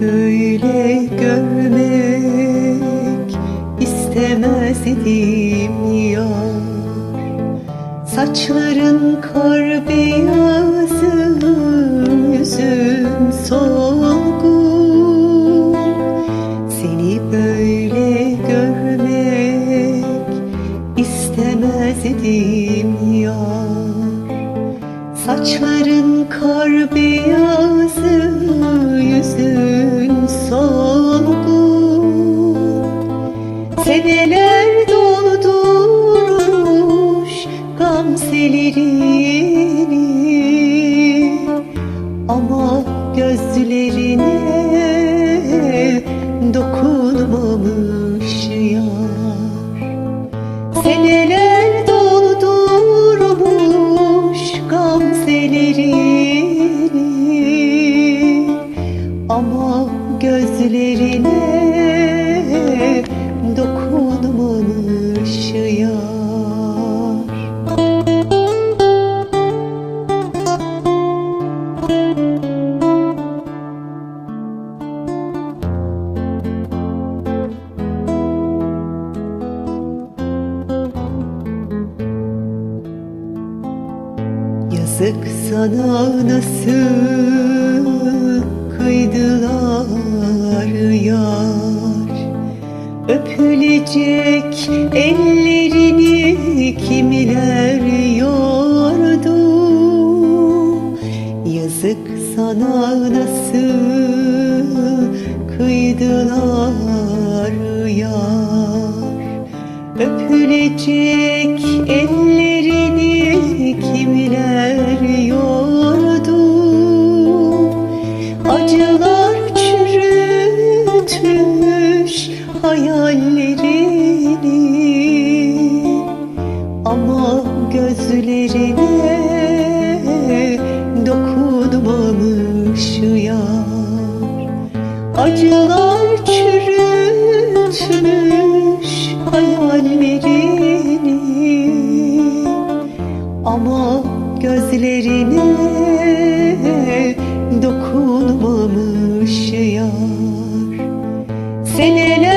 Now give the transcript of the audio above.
Böyle görmek istemezdim ya Saçların kar beyazı Yüzün solgun. Seni böyle görmek istemezdim ya Saçların kar beyazı yüzün Ama gözlerine dokunmamış yar. Seneler doldurmuş gamselerini Ama gözlerine Yazık sana nasıl kıydılar yar. Öpülecek ellerini kimiler yordu. Yazık sana nasıl kıydılar yar. Öpülecek ellerini kimiler örtmüş hayallerini Ama gözlerine dokunmamış yar. Acılar çürütmüş hayallerini Ama gözlerine dokunmamış yar. Seneler